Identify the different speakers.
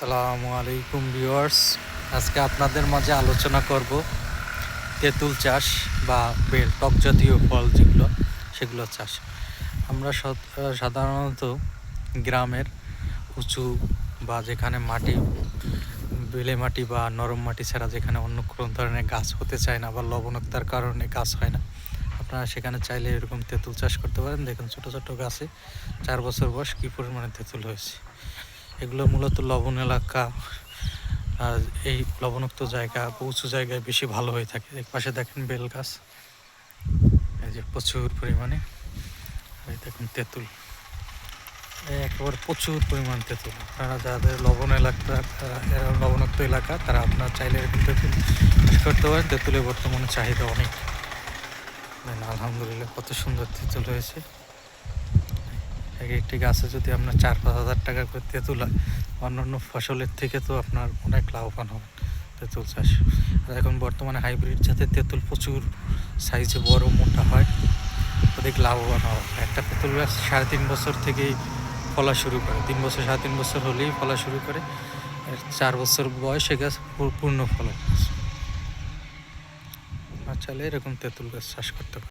Speaker 1: আসসালামু আলাইকুম ভিউয়ার্স। আজকে আপনাদের মাঝে আলোচনা করব তেঁতুল চাষ বা বেল, টক জাতীয় ফল যেগুলো, সেগুলো চাষ। আমরা সাধারণত গ্রামের উঁচু বা যেখানে মাটি, বেলে মাটি বা নরম মাটি ছাড়া যেখানে অন্য কোনো ধরনের গাছ হতে চায় না বা লবণাক্তার কারণে গাছ হয় না, আপনারা সেখানে চাইলে এরকম তেঁতুল চাষ করতে পারেন। দেখুন ছোটো ছোটো গাছে চার বছর বয়স কী পরিমাণে তেঁতুল হয়েছে। এগুলো মূলত লবণ এলাকা। আর এই লবণাক্ত জায়গা উঁচু জায়গায় বেশি ভালো হয়ে থাকে। এক পাশে দেখেন বেল গাছ। এই যে প্রচুর পরিমাণে। এই দেখুন তেঁতুল। একেবারে প্রচুর পরিমাণ তেঁতুল। আপনারা যাদের লবণ এলাকা লবণাক্ত এলাকা, তারা আপনার চাইলে এরকম তেঁতুল করতে পারেন তেঁতুলের বর্তমানে চাহিদা অনেক। আলহামদুলিল্লাহ, কত সুন্দর তেঁতুল হয়েছে। এক একটি গাছে যদি আপনার চার পাঁচ হাজার টাকা করে তেঁতুল হয় অন্যান্য ফসলের থেকে তো আপনার অনেক লাভবান হবেন। তেঁতুল চাষ। আর এখন বর্তমানে হাইব্রিড জাতের তেঁতুল প্রচুর সাইজে বড়, মোটা হয়। অধিক লাভবান হয় একটা তেঁতুল গাছ সাড়ে তিন বছর থেকেই ফলা শুরু করে। তিন বছর, সাড়ে তিন বছর হলেই ফলা শুরু করে। চার বছর বয়সে গাছ পূর্ণ গাছ আপনার চাইলে এরকম তেঁতুল গাছ চাষ করতে পারেন।